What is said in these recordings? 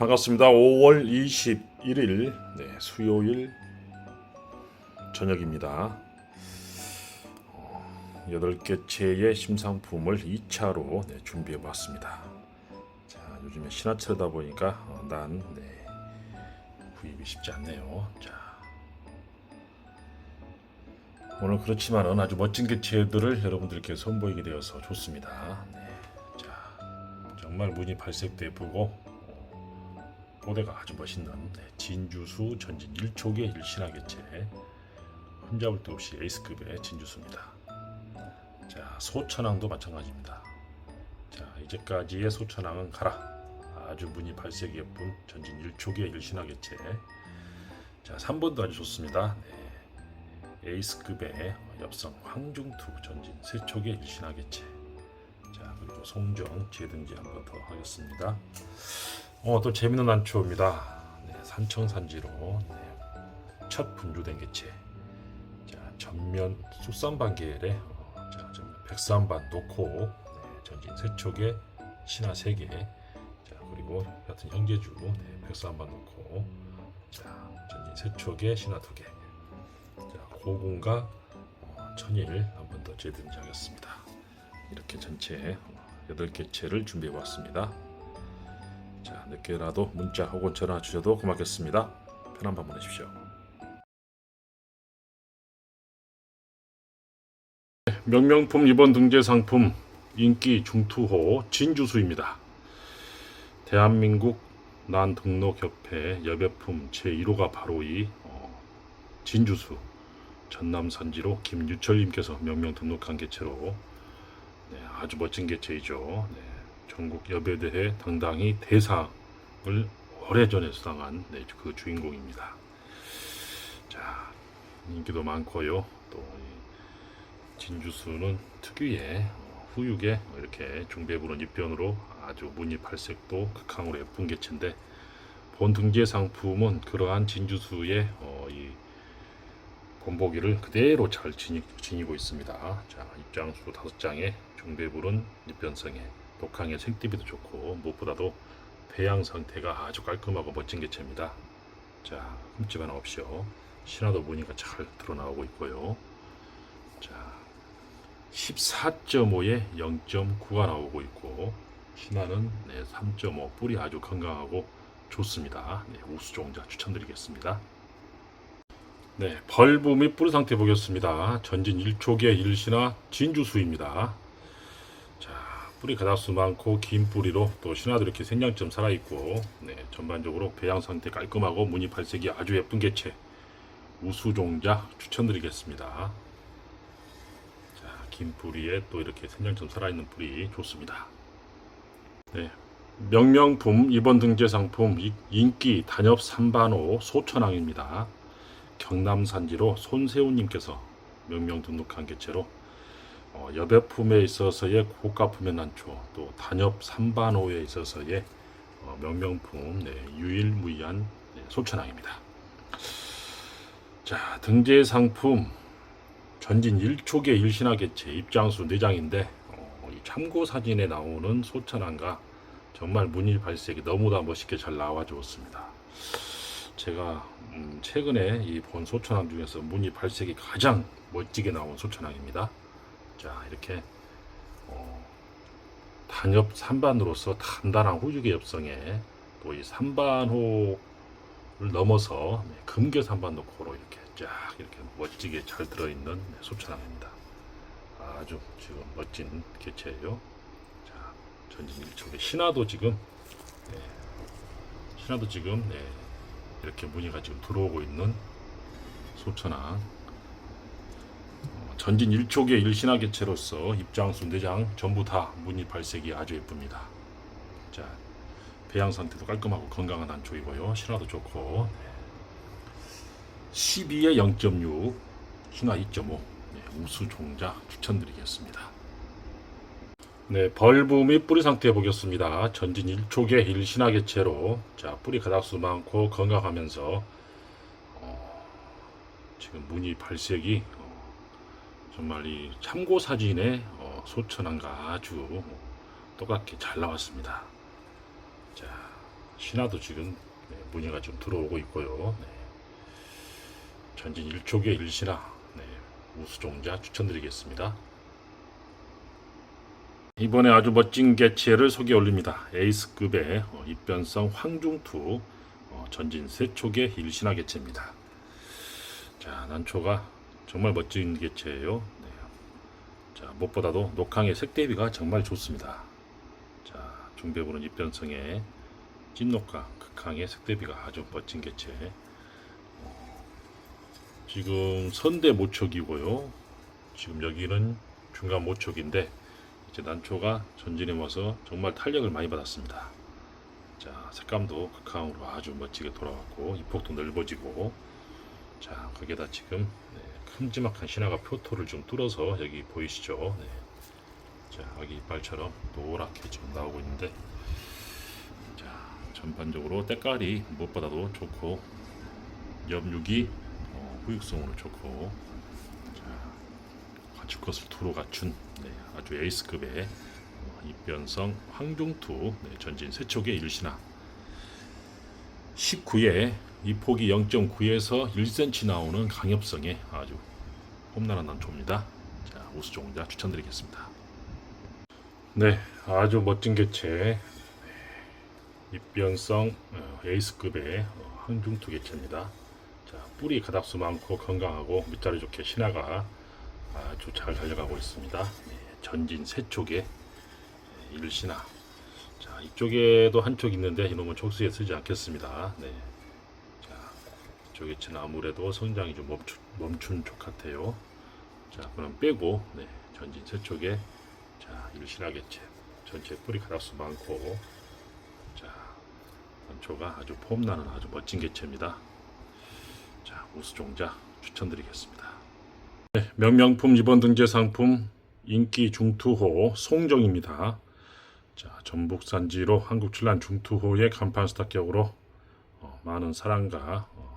반갑습니다. 5월 21일 네, 수요일 저녁입니다. 어, 8개 채의 심상품을 2차로 네, 준비해 봤습니다. 자, 요즘에 신화철이다 보니까 어, 난 네, 구입이 쉽지 않네요. 자, 오늘 그렇지만은 아주 멋진 개체들을 여러분들께 선보이게 되어서 좋습니다. 네, 자, 정말 무늬 발색도 예쁘고 고대가 아주 멋있는 네, 진주수 전진 1촉의 일신화 개체 흠잡을 데 없이 에이스급의 진주수입니다. 자 소천왕도 마찬가지입니다. 자 이제까지의 소천왕은 가라 아주 무늬 발색이 예쁜 전진 1촉의 일신화 개체 자 3번도 아주 좋습니다. 네, 에이스급의 엽성 황중투 전진 세촉의 일신화 개체 자 그리고 송정 재등지 한번 더 하겠습니다. 어, 또 재밌는 난초입니다. 네, 산청산지로 네, 첫 분주된 개체. 자, 전면 쑥산반계열에 어, 자, 전면 백산반 놓고 네, 전진 세촉에 신화 3개. 자, 그리고 같은 형제주 네, 백산반 놓고 자, 전진 세촉에 신화 2개. 자, 고공과 어, 천일 한 번 더 재등장하겠습니다. 이렇게 전체 8개체를 준비해 봤습니다. 자, 늦게라도 문자 혹은 전화 주셔도 고맙겠습니다. 편한 밤 보내십시오. 명명품 이번 등재 상품 인기 중투호 진주수입니다. 대한민국 난등록협회 여배품 제1호가 바로 이 어, 진주수 전남 산지로 김유철님께서 명명 등록한 개체로 네, 아주 멋진 개체이죠. 네. 전국 여배대회 당당히 대상을 오래전에 수상한 네, 그 주인공입니다. 자 인기도 많고요. 또 진주수는 특유의 후육에 이렇게 중배부른 입변으로 아주 무늬 발색도 극강으로 예쁜 개체인데 본 등재 상품은 그러한 진주수의 어, 이 본보기를 그대로 잘 지니, 지니고 있습니다. 자 입장수 다섯 장에 중배부른 입변성에 독항의 생띠비도 좋고 무엇보다도 배양 상태가 아주 깔끔하고 멋진 개체입니다. 자 흠집 하나 없이요. 신화도 무늬가 잘 드러나오고 있고요. 자 14.5에 0.9가 나오고 있고 신화는 네, 3.5 뿌리 아주 건강하고 좋습니다. 네, 우수종자 추천드리겠습니다. 네, 벌브 및 뿌리 상태 보겠습니다. 전진 1촉의 일신화 진주수입니다. 뿌리 가닥수 많고 긴 뿌리로 또 신화도 이렇게 생장점 살아있고 네, 전반적으로 배양 상태 깔끔하고 무늬 발색이 아주 예쁜 개체 우수종자 추천드리겠습니다. 자, 긴 뿌리에 또 이렇게 생장점 살아있는 뿌리 좋습니다. 네, 명명품 이번 등재 상품 인기 단엽 3반호 소천왕입니다. 경남 산지로 손세훈님께서 명명 등록한 개체로 어, 여배품에 있어서의 고가품의 난초, 또 단엽 삼반호에 있어서의 어, 명명품 네, 유일무이한 네, 소천왕입니다. 자 등재 상품 전진 1촉의 일신화 개체 입장수 4장인데 어, 이 참고 사진에 나오는 소천왕과 정말 무늬 발색이 너무나 멋있게 잘 나와 주었습니다. 제가 음, 최근에 이 본 소천왕 중에서 무늬 발색이 가장 멋지게 나온 소천왕입니다. 자 이렇게 어, 단엽 3반으로서 단단한 후죽의 엽성에 또 이 3반호를 넘어서 네, 금괴 3반도 고로 이렇게 쫙 이렇게 멋지게 잘 들어있는 네, 소천왕입니다. 아주 지금 멋진 개체예요. 자 전진 일촉의 신화도 지금 네, 신화도 지금 네, 이렇게 무늬가 지금 들어오고 있는 소천왕 전진 1촉의 일신화 개체로서 입장수 4장 전부 다 무늬 발색이 아주 예쁩니다. 자, 배양 상태도 깔끔하고 건강한 단초이고요. 신화도 좋고 12에 0.6, 신화 2.5 네, 우수 종자 추천드리겠습니다. 네, 벌브 및 뿌리 상태 보겠습니다. 전진 1촉의 일신화 개체로 자 뿌리 가닥수 많고 건강하면서 어, 지금 무늬 발색이 정말 이 참고 사진에 어, 소천한가 아주 똑같게 잘 나왔습니다. 자, 신화도 지금 네, 문의가 좀 들어오고 있고요. 네. 전진 1촉의 1신화 네, 우수종자 추천드리겠습니다. 이번에 아주 멋진 개체를 소개 올립니다. 에이스급의 어, 입변성 황중투 어, 전진 세촉의 1신화 개체입니다. 자, 난초가 정말 멋진 개체예요. 네. 자, 무엇보다도 녹항의 색 대비가 정말 좋습니다. 자, 중배부는 입변성의 찐녹강, 극항의 색 대비가 아주 멋진 개체. 어, 지금 선대 모촉이고요. 지금 여기는 중간 모촉인데 이제 난초가 전진에 와서 정말 탄력을 많이 받았습니다. 자, 색감도 극항으로 아주 멋지게 돌아왔고 이폭도 넓어지고 자, 거기에다 지금 네, 큼지막한 신화가 표토를 좀 뚫어서 여기 보이시죠? 네. 자, 아기 이빨처럼 노랗게 지금 나오고 있는데 자, 전반적으로 때깔이 무엇보다도 좋고 염육이 어, 후육성으로 좋고 자, 것을 두루 갖춘 네, 아주 에이스급의 어, 입변성 황종투 네, 전진 세촉의 일신화 19에 이 폭이 0.9에서 1cm 나오는 강엽성의 아주 홈런한 난초입니다. 자, 우수 종자 추천드리겠습니다. 네, 아주 멋진 개체 네, 입변성 어, 에이스급의 어, 항중투 개체입니다. 자, 뿌리 가닥수 많고 건강하고 밑자리 좋게 신화가 아주 잘 달려가고 있습니다. 네, 전진 세촉의 네, 일신화. 자, 이쪽에도 한 쪽 있는데 이놈은 촉수에 쓰지 않겠습니다. 네. 자, 이쪽에 는 아무래도 성장이 좀 멈춘, 멈춘 쪽 같아요. 자, 그럼 빼고 네, 전진 세촉에 자, 일신하겠지. 전체 뿌리 가닥수 많고 자, 단초가 아주 폼나는 아주 멋진 개체입니다. 자, 우수종자 추천드리겠습니다. 네, 명명품 이번 등재 상품 인기 중투호 송정입니다. 자, 전북 산지로 한국 출란 중투호의 간판 스타격으로 어, 많은 사랑과 어,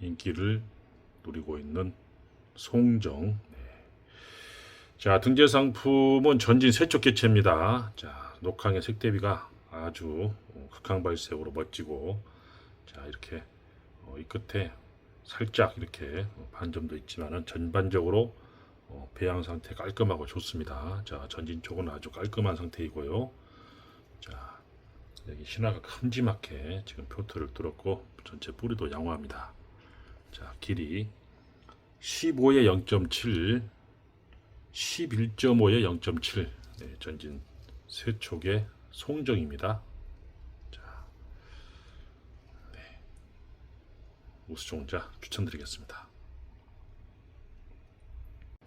인기를 누리고 있는 송정. 네. 자, 등재 상품은 전진 세척 개체입니다. 자, 녹항의 색 대비가 아주 어, 극항 발색으로 멋지고 자, 이렇게 어, 이 끝에 살짝 이렇게 어, 반점도 있지만은 전반적으로 어, 배양 상태 깔끔하고 좋습니다. 자, 전진 쪽은 아주 깔끔한 상태이고요. 자, 여기 신화가 큼지막해 지금 표트를 뚫었고 전체 뿌리도 양호합니다. 자, 길이 15에 0.7, 11.5에 0.7. 네, 전진 세촉의 송정입니다. 자, 네, 우수종자 추천드리겠습니다.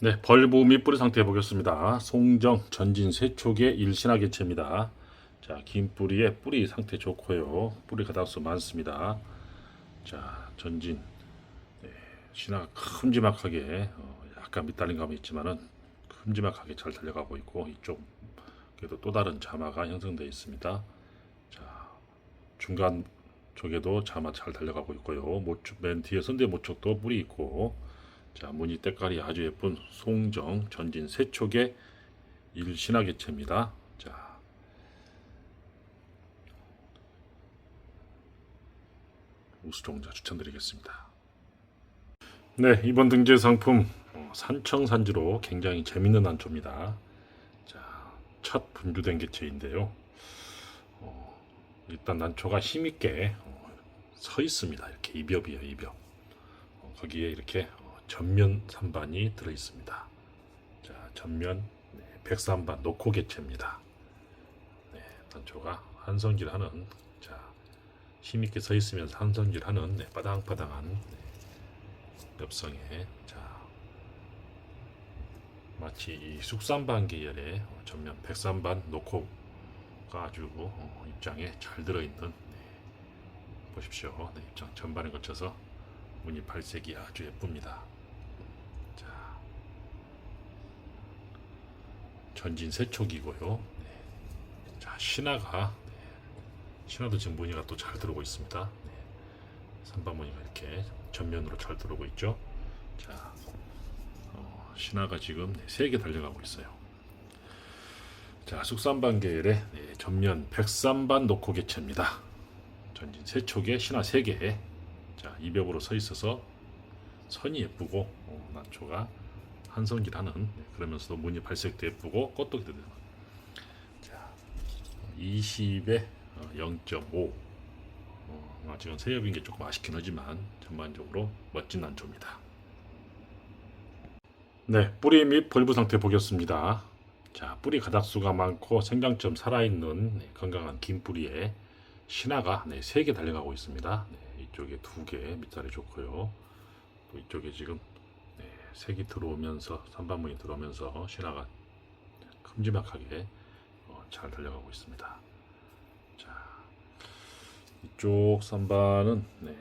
네, 벌보 밑뿌리 상태 보겠습니다. 송정 전진 세촉의 일신화 개체입니다. 자, 긴 뿌리에 뿌리 상태 좋고요. 뿌리 가닥수 많습니다. 자, 전진 네, 신화가 큼지막하게 어, 약간 밑달린 감이 있지만은 큼지막하게 잘 달려가고 있고 이쪽에도 또 다른 자마가 형성되어 있습니다. 자, 중간 쪽에도 자마 잘 달려가고 있고요. 모축 맨 뒤에 선대 모축도 뿌리 있고 자, 무늬 때깔이 아주 예쁜 송정 전진 세촉의 일신화 개체입니다. 자, 우수종자 추천드리겠습니다. 네, 이번 등재 상품 어, 산청산지로 굉장히 재밌는 난초입니다. 자, 첫 분주된 개체인데요. 어, 일단 난초가 힘있게 어, 서 있습니다. 이렇게 이벽이에요, 이벽. 어, 거기에 이렇게 어, 전면 산반이 들어 있습니다. 자, 전면 네, 백산반 노코 개체입니다. 네, 단초가 한성질하는 자 힘있게 서 있으면서 한성질하는 네, 바당바당한 네, 엽성의 자 마치 이 숙산반 계열의 어, 전면 백산반 노코가 아주 어, 입장에 잘 들어 있는 네, 보십시오. 네, 입장 전반을 거쳐서 무늬 발색이 아주 예쁩니다. 자, 전진 세촉이고요. 네. 자, 신화가 네. 신화도 지금 무늬가 또 잘 들어오고 있습니다. 네. 선반 무늬가 이렇게 전면으로 잘 들어오고 있죠. 자, 어, 신화가 지금 네, 세개 달려가고 있어요. 자, 숙산반 계열의 네, 전면 백산반 노코 개체입니다. 전진 세 촉에 신화 세 개. 자, 이벽으로 서 있어서 선이 예쁘고 어, 난초가 한성질 하는 네, 그러면서도 무늬 발색도 예쁘고 꽃도 되는. 자, 20에 0.5. 어, 아직은 세엽인 게 조금 아쉽긴 하지만 전반적으로 멋진 난초입니다. 네, 뿌리 및 벌브 상태 보겠습니다. 자, 뿌리 가닥수가 많고 생장점 살아있는 네, 건강한 긴 뿌리에 신화가 네, 3개 달려가고 있습니다. 네, 이쪽에 2개 밑살이 좋고요. 또 이쪽에 지금 네, 색이 들어오면서 산반문이 들어오면서 신화가 큼지막하게 어, 잘 달려가고 있습니다. 자, 이쪽 산반은 네,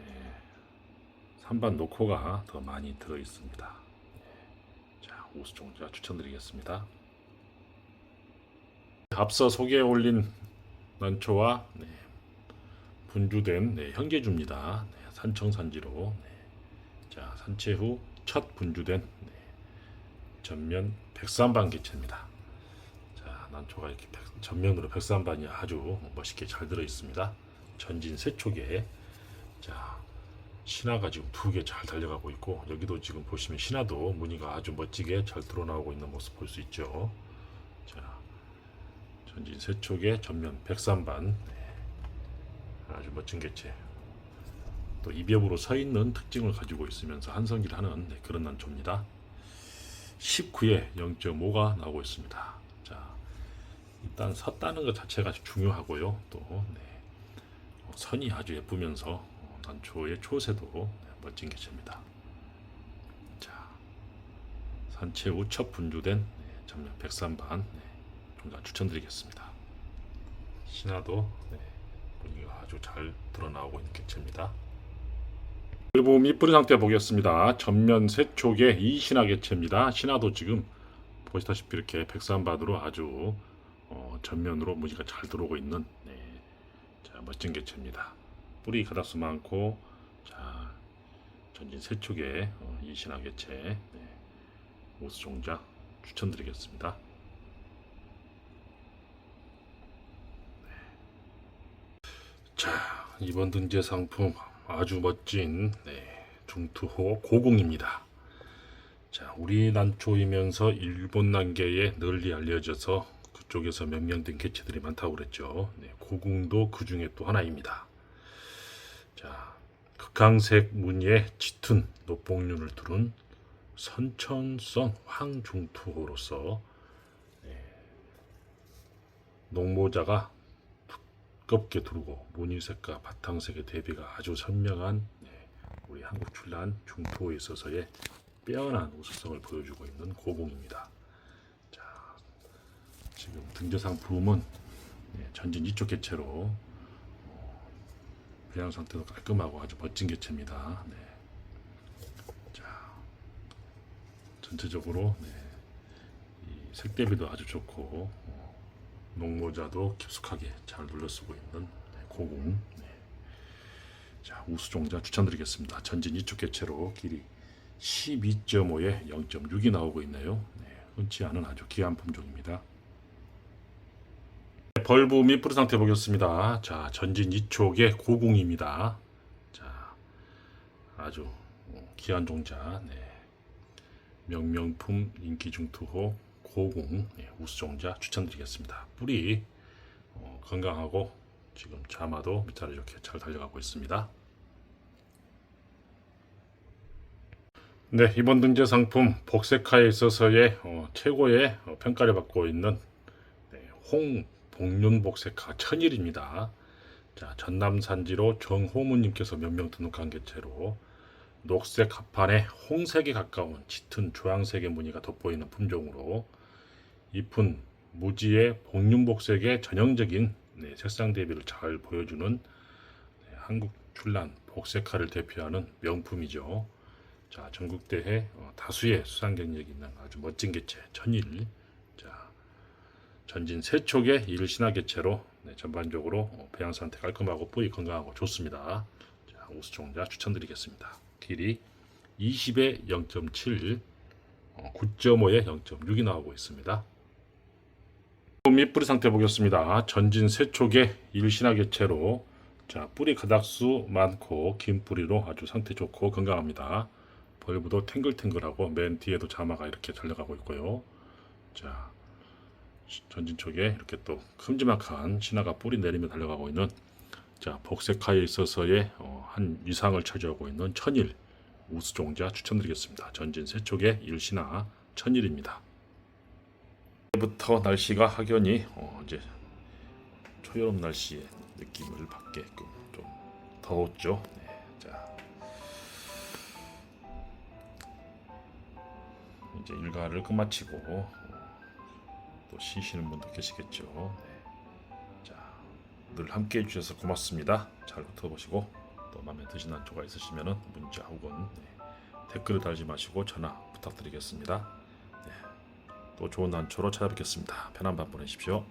산반 노코가 더 많이 들어 있습니다. 자, 우수종자 추천드리겠습니다. 앞서 소개해 올린 난초와 네, 분주된 네, 현계주입니다. 네, 산청산지로 네. 자 산채 후 첫 분주된 네, 전면 백삼반 개체입니다. 자 난초가 이렇게 백- 전면으로 백삼반이 아주 멋있게 잘 들어 있습니다. 전진 세 촉에 자 신화가 지금 두 개 잘 달려가고 있고 여기도 지금 보시면 신화도 무늬가 아주 멋지게 잘 드러나오고 있는 모습 볼 수 있죠. 자 전진 세 촉에 전면 백삼반 네, 아주 멋진 개체 또 이벽으로 서 있는 특징을 가지고 있으면서 한성기를 하는 네, 그런 난초입니다. 19에 0.5가 나오고 있습니다. 자, 일단 섰다는 것 자체가 중요하고요. 또 네, 어, 선이 아주 예쁘면서 어, 난초의 초세도 네, 멋진 개체입니다. 자, 후첫 분주된 네, 전면 백삼반 네, 종자 추천드리겠습니다. 신화도 네, 분위기가 아주 잘 드러나오고 있는 개체입니다. 그리고 밑뿌리 상태 보겠습니다. 전면 세촉의 이신화 개체입니다. 신화도 지금 보시다시피 이렇게 백삼반으로 아주 어, 전면으로 무늬가 잘 들어오고 있는 네, 자, 멋진 개체입니다. 뿌리 가닥수 많고 자, 전진 세촉의 어, 이신화 개체 네, 우수종자 추천드리겠습니다. 자 이번 등재 상품 아주 멋진 네, 중투호 고궁입니다. 자 우리 난초이면서 일본 난계에 널리 알려져서 그 쪽에서 명명된 개체들이 많다고 그랬죠. 네, 고궁도 그 중에 또 하나입니다. 자 극강색 무늬의 짙은 녹봉륜을 두른 선천성 황중투호로서 네, 녹모자가 두껍게 두르고 무늬색과 바탕색의 대비가 아주 선명한 네, 우리 한국 출란 중투호에 있어서의 빼어난 우수성을 보여주고 있는 고공입니다. 자, 지금 등재 상품은 네, 전진 이쪽 개체로 어, 배양 상태도 깔끔하고 아주 멋진 개체입니다. 네. 자, 전체적으로 네, 이 색대비도 아주 좋고 어, 농모자도 깊숙하게 잘 눌러쓰고 있는 네, 고궁. 네. 자 우수종자 추천드리겠습니다. 전진 이축 개체로 길이 12.5에 0.6이 나오고 있네요. 네, 흔치 않은 아주 귀한 품종입니다. 네, 벌브 밑뿌리 상태 보겠습니다. 자 전진 이촉의 고궁입니다. 자 아주 어, 귀한 종자. 네. 명명품 인기 중투호 고궁 네, 우수 종자 추천드리겠습니다. 뿌리 어, 건강하고 지금 자마도 밑자리 좋게 잘 달려가고 있습니다. 네 이번 등재 상품 복색화에 있어서의 어, 최고의 어, 평가를 받고 있는 네, 홍 복륜 복색화 천일입니다. 자 전남 산지로 정호무님께서 명명 등록한 개체로 녹색 합판에 홍색에 가까운 짙은 주황색의 무늬가 돋보이는 품종으로 잎은 무지의 복륜복색의 전형적인 네, 색상 대비를 잘 보여주는 네, 한국 출란 복색화를 대표하는 명품이죠. 자 전국대회 어, 다수의 수상 경력이 있는 아주 멋진 개체 천일. 자 전진 세촉의 일신화 개체로 네, 전반적으로 어, 배양 상태 깔끔하고 뿌리 건강하고 좋습니다. 자 우수 종자 추천드리겠습니다. 길이 20에 0.7, 어, 9.5에 0.6이 나오고 있습니다. 밑뿌리 상태 보겠습니다. 전진 세촉의 일신화 개체로 자 뿌리 가닥수 많고 긴 뿌리로 아주 상태 좋고 건강합니다. 벌브도 탱글탱글하고 맨 뒤에도 자마가 이렇게 달려가고 있고요. 자 전진 쪽에 이렇게 또 큼지막한 신화가 뿌리 내리며 달려가고 있는 자 복색화에 있어서의 어, 한 이상을 차지하고 있는 천일 우수종자 추천드리겠습니다. 전진 세쪽의 일신화 천일입니다. 부터 날씨가 확연히 어, 이제 초여름 날씨의 느낌을 받게끔 좀 더웠죠. 네, 자 이제 일과를 끝마치고 어, 또 쉬시는 분도 계시겠죠. 네. 자, 늘 함께 해주셔서 고맙습니다. 잘 붙어보시고 또 마음에 드시는 한조가 있으시면은 문자 혹은 네, 댓글을 달지 마시고 전화 부탁드리겠습니다. 네, 또 좋은 한초로 찾아뵙겠습니다. 편한 밤 보내십시오.